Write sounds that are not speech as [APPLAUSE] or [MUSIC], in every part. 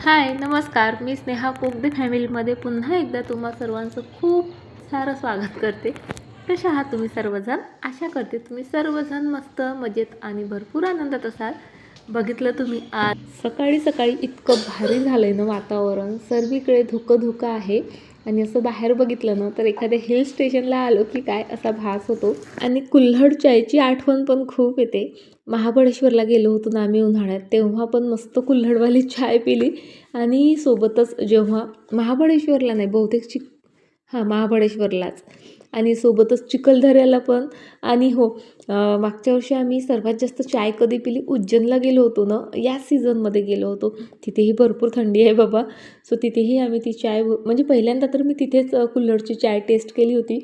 हाय नमस्कार. मी स्नेहा कोक द फॅमिलीमध्ये पुन्हा एकदा तुम्हा सर्वांचं खूप सारं स्वागत करते. कशा आहात तुम्ही सर्वजण? आशा करते तुम्ही सर्वजण मस्त मजेत आणि भरपूर आनंदात असाल. बघितलं तुम्ही आज. सकाळी सकाळी इतकं भारी झालं आहे ना वातावरण. सर्वीकडे धुकं धुकं आहे. आणि असं बाहेर बघितलं ना तर एखाद्या हिल स्टेशनला आलो की काय असा भास होतो. आणि कुल्हड चायची आठवण पण खूप येते. महाबळेश्वरला गेलो होतो ना आम्ही उन्हाळ्यात तेव्हा पण मस्त कुल्हडवाली चाय पिली. आणि सोबतच जेव्हा महाबळेश्वरला नाही बहुतेक हां महाबळेश्वरलाच. आणि सोबतच चिखलदऱ्याला पण. आणि हो मागच्या वर्षी आम्ही सर्वात जास्त चाय कधी पिली? उज्जैनला गेलो होतो ना या सीझनमध्ये गेलो होतो. तिथेही भरपूर थंडी आहे बाबा. सो तिथेही आम्ही ती चाय म्हणजे पहिल्यांदा तर मी तिथेच कुल्हडची चाय टेस्ट केली होती.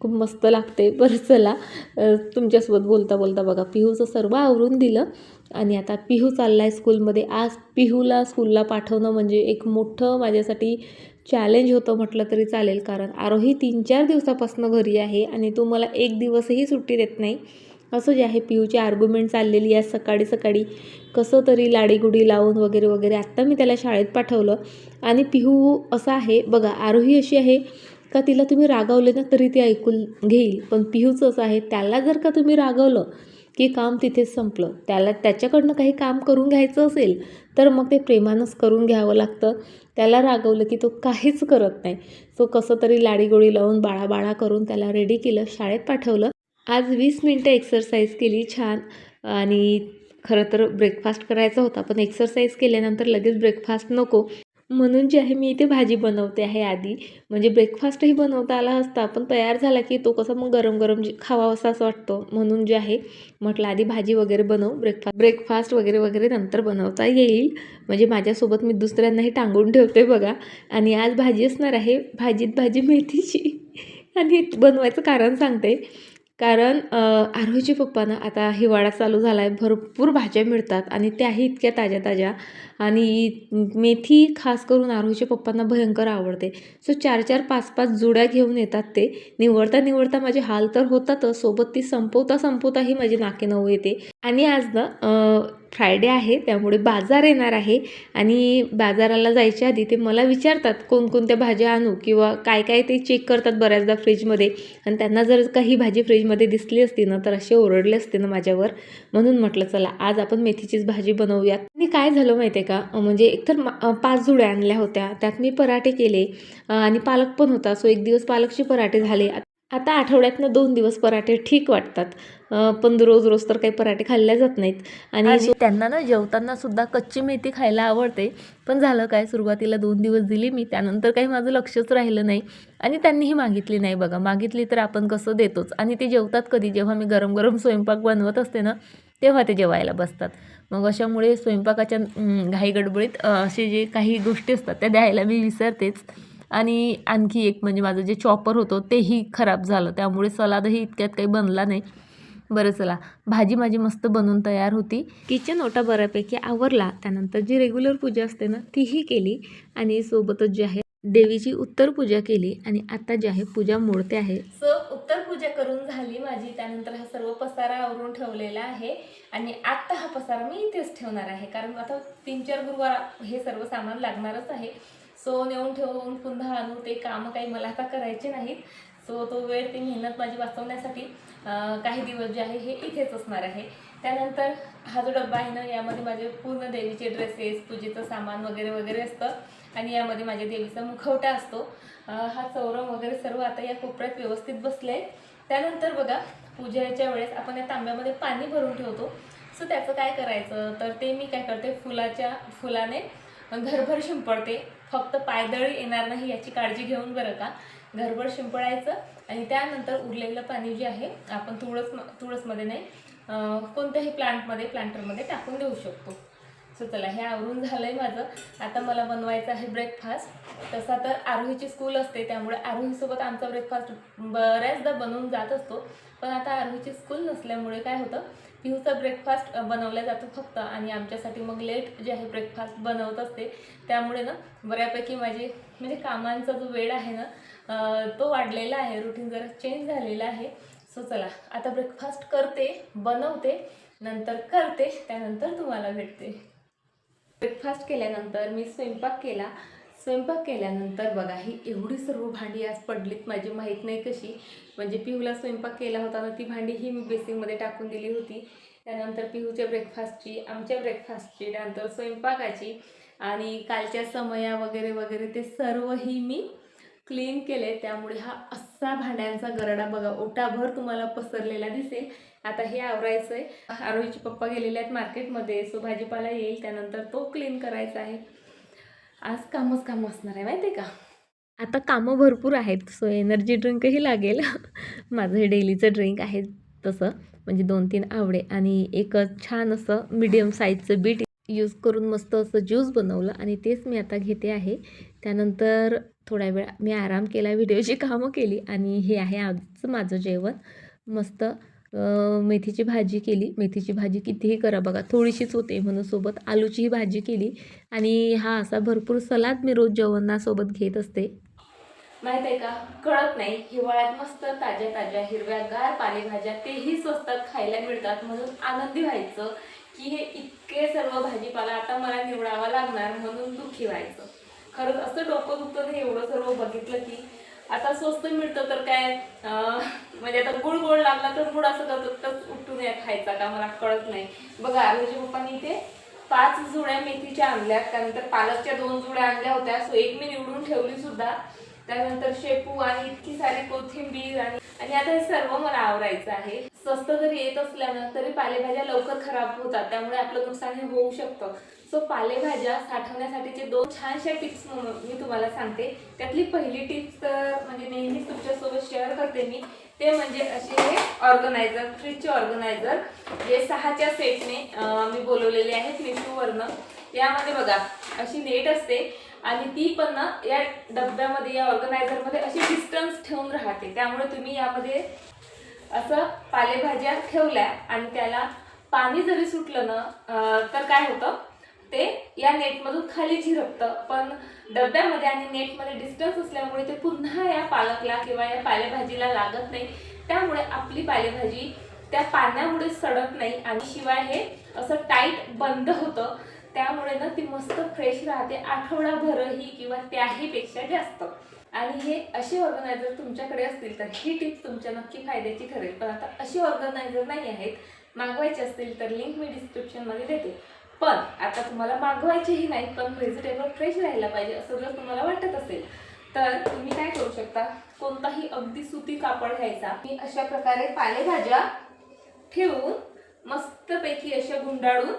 खूप मस्त लागते. [LAUGHS] बरं चला. तुमच्यासोबत बोलता बोलता बघा पिहूचं सर्व आवरून दिलं. आणि आता पिहू चालला आहे स्कूलमध्ये आज पिहूला स्कूलला पाठवणं म्हणजे एक मोठं माझ्यासाठी चॅलेंज होतं म्हटलं तरी चालेल. कारण आरोही तीन चार दिवसापासून घरी आहे आणि तो मला एक दिवसही सुट्टी देत नाही. असं जे आहे पिहूची आर्ग्युमेंट चाललेली आहे सकाळी सकाळी. कसं तरी लाडीगुडी लावून वगैरे वगैरे आत्ता मी त्याला शाळेत पाठवलं. आणि पिहू असं आहे बघा आरोही अशी आहे का तिला तुम्ही रागावले ना तरी ती ऐकून घेईल. पण पिहूचं असं आहे त्याला जर का तुम्ही रागवलं की काम तिथेच संपलं त्याला त्याच्याकडनं काही काम करून घ्यायचं असेल तर मग ते प्रेमानंच करून घ्यावं लागतं. त्याला रागवलं की तो काहीच करत नाही. सो कसं तरी लाडीगोळी लावून बाळाबाळा करून त्याला रेडी केलं शाळेत पाठवलं. आज वीस मिनटं एक्सरसाइज केली छान. आणि खरं तर ब्रेकफास्ट करायचा होता पण एक्सरसाइज केल्यानंतर लगेच ब्रेकफास्ट नको. म्हणून जे आहे मी इथे भाजी बनवते आहे आधी. म्हणजे ब्रेकफास्टही बनवता आला असता पण तयार झाला की तो कसा मग गरम गरम जे खावावासा असं वाटतो. म्हणून जे आहे म्हटलं आधी भाजी वगैरे बनव ब्रेकफास्ट ब्रेकफास्ट वगैरे वगैरे नंतर बनवता येईल. म्हणजे माझ्यासोबत मी दुसऱ्यांनाही टांगून ठेवते बघा. आणि आज भाजी असणार आहे भाजीत भाजी मेथीची. आणि बनवायचं कारण सांगते. कारण अ, आरोहीचे आता हिवाळा चालू झाला आहे भरपूर भाज्या मिळतात आणि त्याही इतक्या ताज्या ताज्या आणि मेथी खास करून आरोहीच्या पप्पांना भयंकर आवडते. सो चार चार पाच पाच जुड्या घेऊन येतात ते. निवडता निवडता माझे हाल तर होतातच सोबत ती संपवता संपवताही माझी नाके नऊ येते. आणि आज ना फ्रायडे आहे त्यामुळे बाजार येणार आहे आणि बाजाराला जायच्या आधी ते मला विचारतात कोणकोणत्या भाज्या आणू किंवा काय काय ते चेक करतात बऱ्याचदा फ्रीजमध्ये आणि त्यांना जर काही भाजी फ्रीजमध्ये दिसली असती ना तर असे ओरडले असते ना माझ्यावर. म्हणून म्हटलं चला आज आपण मेथीचीच भाजी बनवूयात. आणि काय झालं माहिती आहे का? म्हणजे एकतर मा- पाच जुड्या आणल्या होत्या त्यात मी पराठे केले आणि पालक पण होता. सो एक दिवस पालकचे पराठे झाले. आता आठवड्यातनं दोन दिवस पराठे ठीक वाटतात. पण रोज रोज तर काही पराठे खाल्ल्या जात नाहीत. आणि त्यांना ना जेवताना सुद्धा कच्ची मेथी खायला आवडते. पण झालं काय? सुरुवातीला दोन दिवस दिली मी. त्यानंतर काही माझं लक्षच राहिलं नाही. आणि त्यांनीही मागितली नाही बघा. मागितली तर आपण कसं देतोच. आणि ते जेवतात कधी? जेव्हा मी गरम गरम [LAUGHS] स्वयंपाक बनवत असते ना तेव्हा ते जेवायला बसतात. मग अशामुळे स्वयंपाकाच्या घाईगडबडीत असे जे काही गोष्टी असतात त्या द्यायला मी विसरतेच. आणि आणखी एक म्हणजे माझं जे चॉपर होतं तेही खराब झालं. त्यामुळे सलादही इतक्यात काही बनला नाही. बरं चला भाजी माझी मस्त बनवून तयार होती. किचन ओटा बऱ्यापैकी आवरला. त्यानंतर जी रेग्युलर पूजा असते ना तीही केली. आणि सोबतच जे आहे देवीची उत्तर पूजा केली. आणि आता जी आहे पूजा मोडते आहे. सो उत्तर पूजा करून झाली माझी. त्यानंतर हा सर्व पसारा आवरून ठेवलेला आहे. आणि आत्ता हा पसारा मी इथेच ठेवणार आहे. कारण आता तीन चार गुरुवार हे सर्व सामान लागणारच आहे. सो नेऊन ठेवून पुन्हा आणू ते कामं काही मला आता करायचे नाहीत. सो तो वेळ ती मेहनत माझी वाचवण्यासाठी काही दिवस जे आहे हे इथेच असणार आहे. त्यानंतर हा जो डब्बा आहे ना यामध्ये माझे पूर्ण देवीचे ड्रेसेस पूजेचं सामान वगैरे वगैरे असतं. आणि यामध्ये माझ्या देवीचा मुखवटा असतो. हा चौरम वगैरे सर्व आता या कोपऱ्यात व्यवस्थित बसले आहे त्यानंतर बघा पूजेच्या वेळेस आपण या तांब्यामध्ये पाणी भरून ठेवतो. सो त्याचं काय करायचं? तर ते मी काय करते फुलाच्या फुलाने घरभर शिंपडते. फक्त पायदळी येणार नाही याची काळजी घेऊन बरं का. घरभर शिंपडायचं आणि त्यानंतर उरलेलं पाणी जे आहे आपण तुळस तुळसमध्ये नाही कोणत्याही प्लांटमध्ये प्लांटरमध्ये टाकून देऊ शकतो. सो चला हे आवरून झालंय माझं. आता मला बनवायचं आहे ब्रेकफास्ट तसा तर आरोहीची स्कूल असते त्यामुळे आरोहीसोबत आमचा ब्रेकफास्ट बऱ्याचदा बनवून जात असतो. पण आता आरोहीची स्कूल नसल्यामुळे काय होतं पिहूचा ब्रेकफास्ट बनवला जातो फक्त आणि आमच्यासाठी मग लेट जे आहे ब्रेकफास्ट बनवत असते. त्यामुळे ना बऱ्यापैकी माझे म्हणजे कामांचा जो वेळ आहे ना तो वाढलेला आहे. रुटीन जरा चेंज झालेला आहे. सो चला आता ब्रेकफास्ट करते बनवते नंतर करते त्यानंतर तुम्हाला भेटते. ब्रेकफास्ट केल्यानंतर मी स्वयंपाक केला. स्वयंपाक केल्यानंतर बघा ही एवढी सर्व भांडी आज पडलीत माझी माहीत नाही कशी. म्हणजे पिहूला स्वयंपाक केला होता ना ती भांडी ही मी बेसिंगमध्ये टाकून दिली होती. त्यानंतर पिहूच्या ब्रेकफास्टची आमच्या ब्रेकफास्टची त्यानंतर स्वयंपाकाची आणि कालच्या समया वगैरे वगैरे ते सर्वही मी क्लीन केले. त्यामुळे हा असा भांड्यांचा गरडा बघा ओटाभर तुम्हाला पसरलेला दिसेल. आता हे आवरायचं आहे आरोहीचे पप्पा गेलेले आहेत मार्केटमध्ये सो भाजीपाला येईल त्यानंतर तो क्लीन करायचा आहे. आज कामच काम असणार आहे माहिती आहे का? आता कामं भरपूर आहेत सो एनर्जी ड्रिंकही लागेल. [LAUGHS] माझं हे डेलीचं ड्रिंक आहे तसं म्हणजे दोन तीन आवडे आणि एक छान असं मीडियम साईजचं बीट यूज करून मस्त असं ज्यूस बनवलं आणि तेच मी आता घेते आहे. त्यानंतर थोड्या वेळ मी आराम केला व्हिडिओची कामं केली आणि हे आहे आजचं माझं जेवण. मस्त मेथीची भाजी केली. मेथीची भाजी कितीही करा बघा थोडीशीच होते म्हणून सोबत आलूचीही भाजी केली. आणि हा असा भरपूर सलाद मी रोज जेवणासोबत घेत असते. माहीत आहे का? कळत नाही. हिवाळ्यात मस्त ताज्या ताज्या हिरव्यागार पालेभाज्या तेही स्वस्तात खायला मिळतात म्हणून आनंदी व्हायचं की हे इतके सर्व भाजीपाला आता मला निवडावा लागणार म्हणून दुःखी व्हायचं. खरंच असं डोकं दुखतं नाही एवढं सर्व बघितलं की आता स्वस्त मिळतं तर काय अं, म्हणजे आता गुळ गोड लागला तर गुळ असं करतात उठून या खायचा का मला कळत नाही. बघा आरोग्य पप्पांनी इथे पाच जुड्या मेथीच्या आणल्या त्यानंतर पालकच्या दोन जुड्या आणल्या होत्या. सो एक मी निवडून ठेवली सुद्धा. त्यानंतर शेपू आणि इतकी सारी कोथिंबीर आणि आणि आता हे सर्व मला आवरायचं आहे. स्वस्त जरी येत असल्यानं तरी पालेभाज्या लवकर खराब होतात. त्यामुळे आपलं नुकसान हे होऊ शकतं. सो पालेभाज्या साठवण्यासाठीचे दोन छानशा टिप्स मी तुम्हाला सांगते. त्यातली पहिली टिप्स तर म्हणजे नेहमीच तुमच्यासोबत शेअर करते मी. ते म्हणजे असे हे ऑर्गनायझर फ्रीजचे ऑर्गनायझर जे सहाच्या सेटने मी बोलवलेले आहेत मिशोवरनं यामध्ये बघा अशी नेट असते. आणि ती पण ना या डब्यामध्ये या ऑर्गनायझरमध्ये अशी डिस्टन्स ठेवून राहते. त्यामुळे तुम्ही यामध्ये असं पालेभाज्या ठेवल्या आणि त्याला पाणी जरी सुटलं ना तर काय होतं? ते या नेटमधून खाली झिरपतं. पण डब्यामध्ये आणि नेटमध्ये डिस्टन्स असल्यामुळे ते पुन्हा या पालकला किंवा या पालेभाजीला लागत नाही. त्यामुळे आपली पालेभाजी त्या पाण्यामुळे सडत नाही आणि शिवाय हे असं टाईट बंद होतं. त्यामुळे ना ती मस्त फ्रेश राहते. आठवडाभरही किंवा त्याही पेक्षा जास्त. आणि हे असे ऑर्गनायझर तुमच्याकडे असतील तर ही टिप तुमच्या नक्की फायद्याची ठरेल. पण आता असे ऑर्गनायझर नाही आहेत. मागवायचे असतील तर लिंक मी डिस्क्रिप्शनमध्ये देते. पण आता तुम्हाला मागवायचेही नाही पण व्हेजिटेबल फ्रेश राहायला पाहिजे असं जर तुम्हाला वाटत असेल तर तुम्ही काय करू शकता? कोणताही अगदी सुती कापड घ्यायचा. मी अशा प्रकारे पालेभाज्या ठेवून मस्तपैकी अशा गुंडाळून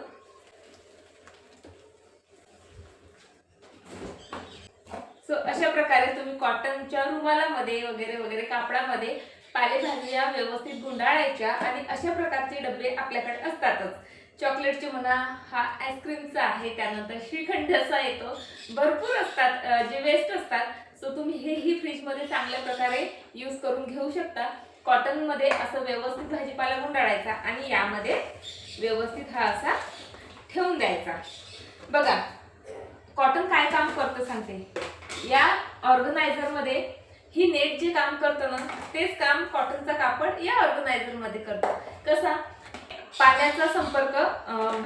सो अशा प्रकारे तुम्ही कॉटनच्या रुमालामध्ये वगैरे वगैरे कापडामध्ये पालेभाज्या व्यवस्थित गुंडाळायच्या आणि अशा प्रकारचे डबे आपल्याकडे असतातच. चॉकलेटचे म्हणा हा आईस्क्रीमचा आहे त्यानंतर श्रीखंडाचा येतो. भरपूर असतात जे वेस्ट असतात. सो तुम्ही हेही फ्रीजमध्ये चांगल्या प्रकारे यूज करून घेऊ शकता. कॉटनमध्ये असं व्यवस्थित भाजीपाला गुंडाळायचा आणि यामध्ये व्यवस्थित हा असा ठेवून द्यायचा. बघा कॉटन काय काम करतं सांगते. या ऑर्गनायझरमध्ये ही नेट जे काम करतं ना तेच काम कॉटनचा कापड या ऑर्गनायझरमध्ये करतं. कसा? पाण्याचा संपर्क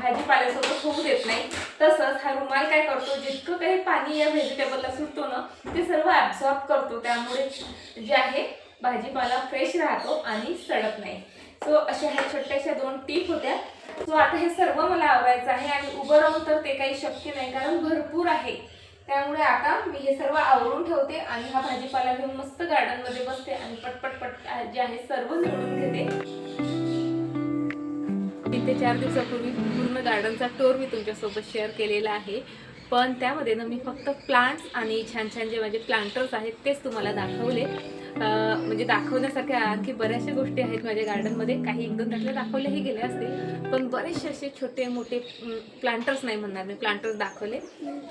भाजीपाल्यासोबत होऊ देत नाही. तसंच हा रुमाल काय करतो? जितकं काही पाणी या व्हेजिटेबलला सुटतो ना ते सर्व ऍब्झॉर्ब करतो. त्यामुळे जे आहे भाजीपाला फ्रेश राहतो आणि सडत नाही. सो अशा ह्या छोट्याशा दोन टीप होत्या. सो आता हे सर्व मला आवडायचं आहे आणि उभं राहून तर ते काही शक्य नाही कारण भरपूर आहे. त्यामुळे आता मी हे सर्व आवरून ठेवते आणि हा भाजीपाला घेऊन मस्त गार्डनमध्ये बसते आणि पटपट पट जे आहे सर्व निवडून घेते. तीन ते चार दिवसापूर्वी पूर्ण गार्डनचा टूर मी तुमच्यासोबत शेअर केलेला आहे. पण त्यामध्ये ना मी फक्त प्लांट्स आणि छान छान जे माझे प्लांटर्स आहेत तेच तुम्हाला दाखवले. म्हणजे दाखवण्यासारख्या आणखी बऱ्याचशा गोष्टी आहेत माझ्या गार्डनमध्ये काही एक दोन त्यातल्या दाखवल्याही गेल्या असतील. पण बरेचसे असे छोटे मोठे प्लांटर्स नाही म्हणणार मी प्लांटर्स दाखवले.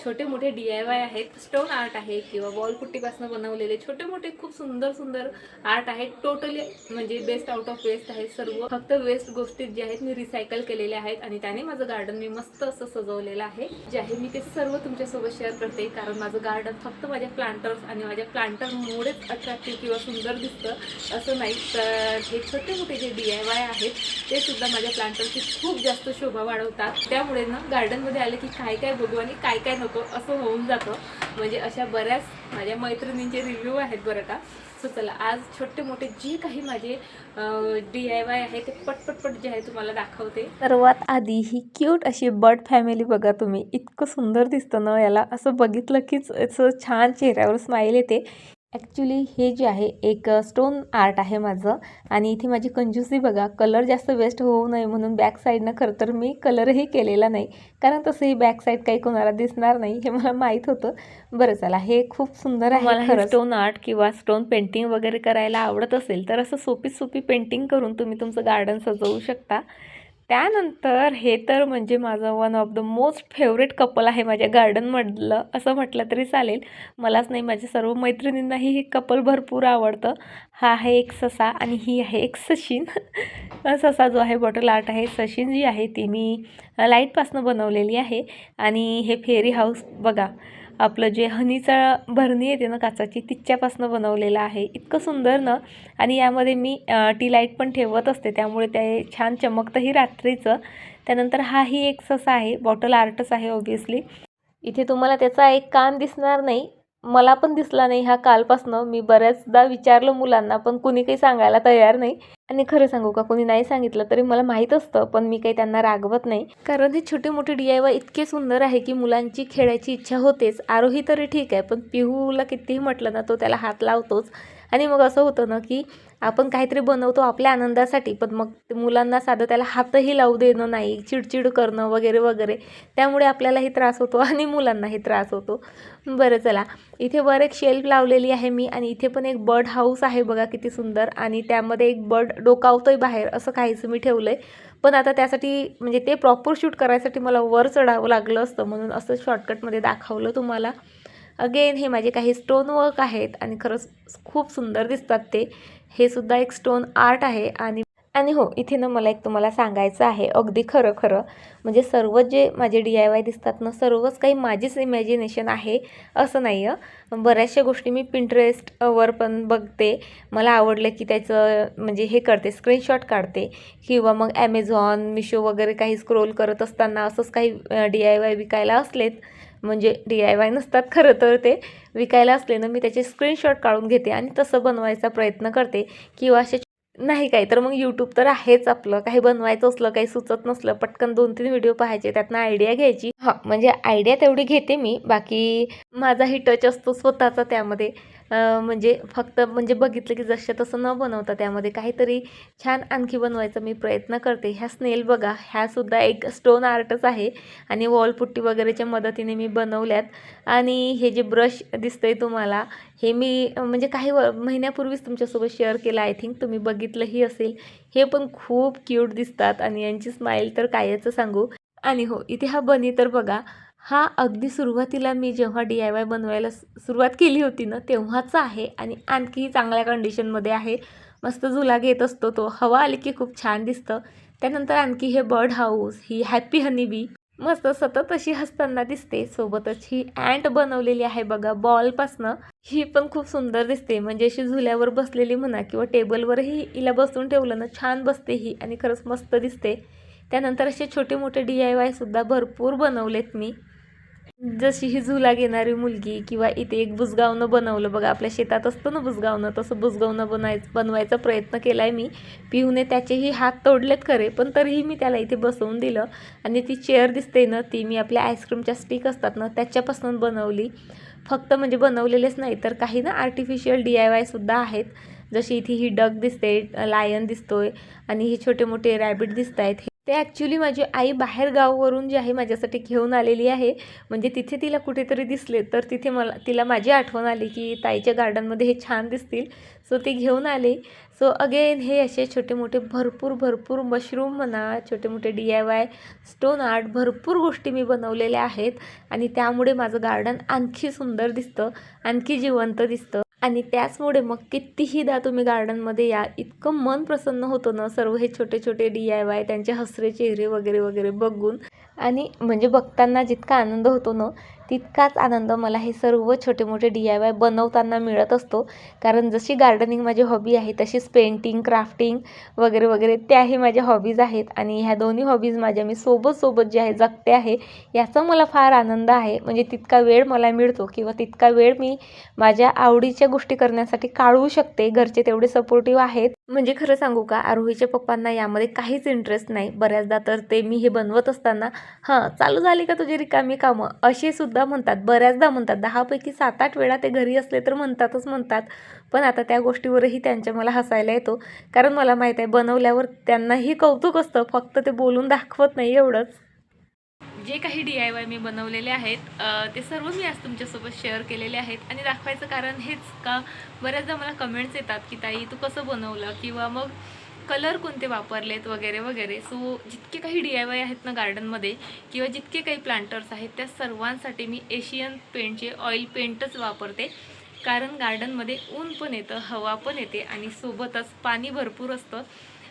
छोटे मोठे डी आय वाय आहेत. स्टोन आर्ट आहे किंवा वॉलपुट्टीपासून बनवलेले छोटे मोठे खूप सुंदर सुंदर आर्ट आहेत. टोटली म्हणजे बेस्ट आउट ऑफ वेस्ट आहेत सर्व फक्त वेस्ट गोष्टी जे आहेत मी रिसायकल केलेल्या आहेत आणि त्याने माझं गार्डन मी मस्त असं सजवलेलं आहे. जे आहे मी ते सर्व तुमच्यासोबत शेअर करते. कारण माझं गार्डन फक्त माझ्या प्लांटर्स आणि माझ्या प्लांटरमुळेच अट्रॅक्टिव्ह किंवा सुंदर दिसतं. असं नाही तर हे छोटे मोठे जे डी आय वाय आहेत ते सुद्धा माझ्या प्लांटरची खूप जास्त शोभा वाढवतात. त्यामुळे ना गार्डनमध्ये आले की काय काय बघू आणि काय काय नको असं होऊन जातं. म्हणजे अशा बऱ्याच माझ्या मैत्रिणींचे रिव्ह्यू आहेत बरं का. सो चला आज छोटे मोठे जे काही माझे डी आय वाय आहे ते पटपटपट जे आहे तुम्हाला दाखवते. सर्वात आधी ही क्यूट अशी बर्ड फॅमिली बघा तुम्ही. इतकं सुंदर दिसतं ना याला. असं बघितलं कीच असं छान चेहऱ्यावर स्माईल येते. ॲक्च्युली हे जे आहे एक स्टोन आर्ट आहे माझं. आणि इथे माझी कंजूसी बघा कलर जास्त वेस्ट होऊ नये म्हणून बॅक साईडनं खरं तर मी कलरही केलेला नाही. कारण तसंही बॅक साईड काही कोणाला दिसणार नाही हे मला माहीत होतं. बरं चला हे खूप सुंदर आहे खरं स्टोन आर्ट किंवा स्टोन पेंटिंग वगैरे करायला आवडत असेल तर असं सोपी सोपी पेंटिंग करून तुम्ही तुमचं गार्डन सजवू शकता. त्यानंतर हे तर म्हणजे माझं one of the most favourite couple आहे माझ्या गार्डनमधलं असं म्हटलं तरी चालेल. मलाच नाही माझ्या सर्व मैत्रिणींनाही हे कपल भरपूर आवडतं. हा आहे एक ससा आणि ही आहे एक सशीन. ससा जो आहे बॉटल आर्ट आहे सशीन जी आहे ती मी लाईटपासनं बनवलेली आहे. आणि हे फेरी हाऊस बघा. आपलं जे हनीचा भरणी येते ना काचाची तिच्यापासून बनवलेलं आहे. इतकं सुंदर ना? आणि यामध्ये मी टी लाइट पण ठेवत असते. त्यामुळे ते छान चमकतंही रात्रीचं. त्यानंतर हाही एक ससा आहे. बॉटल आर्टच आहे ऑब्विसली इथे तुम्हाला त्याचा एक कान दिसणार नाही. मला पण दिसला नाही हा कालपासनं. मी बऱ्याचदा विचारलं मुलांना पण कुणी काही सांगायला तयार नाही. आणि खरं सांगू का कोणी नाही सांगितलं तरी मला माहीत असतं पण मी काही त्यांना रागवत नाही. कारण हे छोटे मोठे डी आय वाय इतके सुंदर आहे की मुलांची खेळायची इच्छा होतेच. आरोही तरी ठीक आहे पण पिहूला कितीही म्हटलं ना तो त्याला हात लावतोच. आणि मग असं होतं ना की आपण काहीतरी बनवतो आपल्या आनंदासाठी पण मग ते मुलांना साधं त्याला हातही लावू देणं नाही चिडचिड करणं वगैरे वगैरे. त्यामुळे आपल्यालाही त्रास होतो [LAUGHS] आणि मुलांनाही त्रास होतो. बरं चला. इथे वर एक शेल्फ लावलेली आहे मी आणि इथे पण एक बर्ड हाऊस आहे बघा किती सुंदर आणि त्यामध्ये एक बर्ड डोकावतोय बाहेर असं काहीच मी ठेवलं आहे पण आता त्यासाठी म्हणजे ते प्रॉपर शूट करायसाठी मला वर चढावं लागलं असतं म्हणून असं शॉर्टकटमध्ये दाखवलं तुम्हाला. अगेन हे माझे काही स्टोन वर्क आहेत आणि खरंच खूप सुंदर दिसतात ते. हे सुद्धा एक स्टोन आर्ट आहे आणि आणि हो इथे ना मला एक तुम्हाला सांगायचं आहे अगदी खरं खरं. म्हणजे सर्व जे माझे डी आय वाय दिसतात ना सर्वच काही माझीच इमॅजिनेशन आहे असं नाही आहे बऱ्याचशा गोष्टी मी पिंटरेस्टवर पण बघते. मला आवडलं की त्याचं म्हणजे हे करते स्क्रीनशॉट काढते. किंवा मग ॲमेझॉन मिशो वगैरे काही स्क्रोल करत असताना असंच काही डी आय वाय विकायला असलेत. म्हणजे डी आय वाय नसतात खरं तर ते. विकायला असले ना मी त्याचे स्क्रीनशॉट काढून घेते आणि तसं बनवायचा प्रयत्न करते. किंवा असे नाही काही तर मग यूट्यूब तर आहेच आपलं. काही बनवायचं असलं काही सुचत नसलं पटकन दोन तीन व्हिडिओ पाहायचे त्यातनं आयडिया घ्यायची. हां म्हणजे आयडिया तेवढी घेते मी. बाकी माझाही टच असतो स्वतःचा त्यामध्ये. म्हणजे फक्त म्हणजे बघितलं की जसं तसं न बनवता त्यामध्ये काहीतरी छान आणखी बनवायचा मी प्रयत्न करते. ह्या स्नेल बघा ह्यासुद्धा एक स्टोन आर्टच आहे आणि वॉलपुट्टी वगैरेच्या मदतीने मी बनवल्यात. आणि हे जे ब्रश दिसतंय तुम्हाला हे मी म्हणजे काही व महिन्यापूर्वीच तुमच्यासोबत शेअर केलं. आय थिंक तुम्ही बघितलंही असेल. हे पण खूप क्यूट दिसतात आणि यांची स्माईल तर कायचं सांगू. आणि हो इथे हा बनी तर बघा हा अगदी सुरुवातीला मी जेव्हा डी आय वाय बनवायला सुरुवात केली होती ना तेव्हाचा आहे आणि आणखी चांगल्या कंडिशनमध्ये आहे. मस्त झुला घेत असतो तो. हवा आली की खूप छान दिसतं. त्यानंतर आणखी हे बर्ड हाऊस ही हॅपी हनी बी मस्त सतत अशी हसताना दिसते. सोबतच ही अँट बनवलेली आहे बघा बॉलपासनं ही पण खूप सुंदर दिसते. म्हणजे अशी झुल्यावर बसलेली म्हणा किंवा टेबलवरही हिला बसून ठेवलं ना छान बसते ही आणि खरंच मस्त दिसते. त्यानंतर असे छोटे मोठे डी आय वायसुद्धा भरपूर बनवलेत मी. जशी ही झुला घेणारी मुलगी किंवा इथे एक बुजगावनं बनवलं बघा आपल्या शेतात असतं ना बुजगावनं तसं बुजगावनं बनायचं बनवायचा प्रयत्न केला आहे मी. पिऊने त्याचेही हात तोडलेत खरे पण तरीही मी त्याला इथे बसवून दिलं. आणि ती चेअर दिसते ना ती मी आपल्या आईस्क्रीमच्या स्टिक असतात ना त्याच्यापासून बनवली. फक्त म्हणजे बनवलेलेच नाही तर काही ना आर्टिफिशियल डी आय वायसुद्धा आहेत. जशी इथे ही डग दिसते लायन दिसतोय. आणि हे छोटे मोठे रॅबिट दिसत आहेत ते ॲक्च्युली माझी आई बाहेर गावावरून जी आहे माझ्यासाठी घेऊन आलेली आहे. म्हणजे तिथे तिला कुठेतरी दिसले तर तिथे मला तिला माझी आठवण आली की ताईच्या गार्डनमध्ये हे छान दिसतील. सो ती घेऊन आले. सो अगेन हे असे छोटे मोठे भरपूर भरपूर मशरूम म्हणा छोटे मोठे D I Y stone art भरपूर गोष्टी मी बनवलेल्या आहेत. आणि त्यामुळे माझं गार्डन आणखी सुंदर दिसतं आणखी जिवंत दिसतं. आणि त्याचमुळे मग कितीहीदा तुम्ही गार्डनमध्ये या इतकं मन प्रसन्न होतं ना सर्व हे छोटे छोटे डी आय वाय त्यांचे हसरे चेहरे वगैरे वगैरे बघून. आणि म्हणजे बघताना जितका आनंद होतो ना तितकाच आनंद मला हे सर्व छोटे मोठे डी आय वाय बनवताना मिळत असतो. कारण जशी गार्डनिंग माझी हॉबी आहे तशीच पेंटिंग क्राफ्टिंग वगैरे वगैरे त्याही माझ्या हॉबीज आहेत. आणि ह्या दोन्ही हॉबीज माझ्या मी सोबत सोबत जे आहे जगते आहे याचा मला फार आनंद आहे. म्हणजे तितका वेळ मला मिळतो किंवा तितका वेळ मी माझ्या आवडीच्या गोष्टी करण्यासाठी काढू शकते. घरचे तेवढे सपोर्टिव्ह आहेत. म्हणजे खरं सांगू का आरोहीच्या पप्पांना यामध्ये काहीच इंटरेस्ट नाही. बऱ्याचदा तर ते मी हे बनवत असताना हां चालू झाली का तुझी रिकामी कामं? असे सुद्धा म्हणतात बऱ्याचदा म्हणतात दहापैकी सात आठ वेळा ते घरी असले तर म्हणतातच म्हणतात. पण आता त्या गोष्टीवरही त्यांच्या मला हसायला येतो. कारण मला माहीत आहे बनवल्यावर त्यांनाही कौतुक असतं. फक्त ते बोलून दाखवत नाही एवढंच. जे काही डी आय वाय मी बनवलेले आहेत ते सर्व मी आज तुमच्यासोबत शेअर केलेले आहेत. आणि दाखवायचं कारण हेच का? बऱ्याचदा मला कमेंट्स येतात की ताई तू कसं बनवलं? किंवा मग कलर कोणते वापरलेत वगैरे वगैरे. सो जितके काही डी आय वाय आहेत ना गार्डनमध्ये किंवा जितके काही प्लांटर्स आहेत त्या सर्वांसाठी मी एशियन पेंटचे ऑइल पेंटच वापरते. कारण गार्डनमध्ये ऊन पण येतं हवा पण येते आणि सोबतच पाणी भरपूर असतं.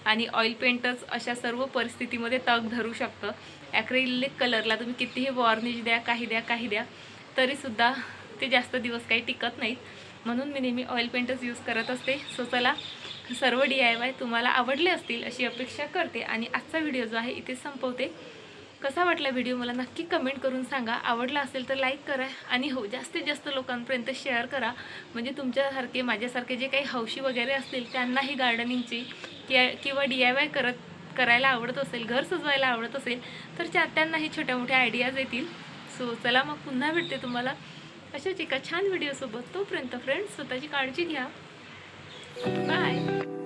आणि ऑइल पेंटच अशा सर्व परिस्थितीमध्ये तग धरू शकतं. ॲक्रेलिक कलरला तुम्ही कितीही वॉर्निश द्या काही द्या काही द्या तरीसुद्धा ते जास्त दिवस काही टिकत नाहीत. म्हणून मी नेहमी ऑइल पेंटच यूज करत असते. सो चला सर्व डी आय वाय तुम्हाला आवडले असतील अशी अपेक्षा करते आणि आजचा व्हिडिओ जो आहे इथे संपवते. कसा वाटला व्हिडिओ मला नक्की कमेंट करून सांगा. आवडला असेल तर लाईक करा आणि हो जास्तीत जास्त लोकांपर्यंत शेअर करा. म्हणजे तुमच्यासारखे माझ्यासारखे जे काही हौशी वगैरे असतील त्यांनाही गार्डनिंगची कि किंवा डी आय वाय करत करायला आवडत असेल घर सजवायला आवडत असेल तर त्या त्यांनाही छोट्या मोठ्या आयडियाज येतील. सो चला मग पुन्हा भेटते तुम्हाला. अशाच एका छान व्हिडिओसोबत तोपर्यंत फ्रेंड्स स्वतःची काळजी घ्या. Bye.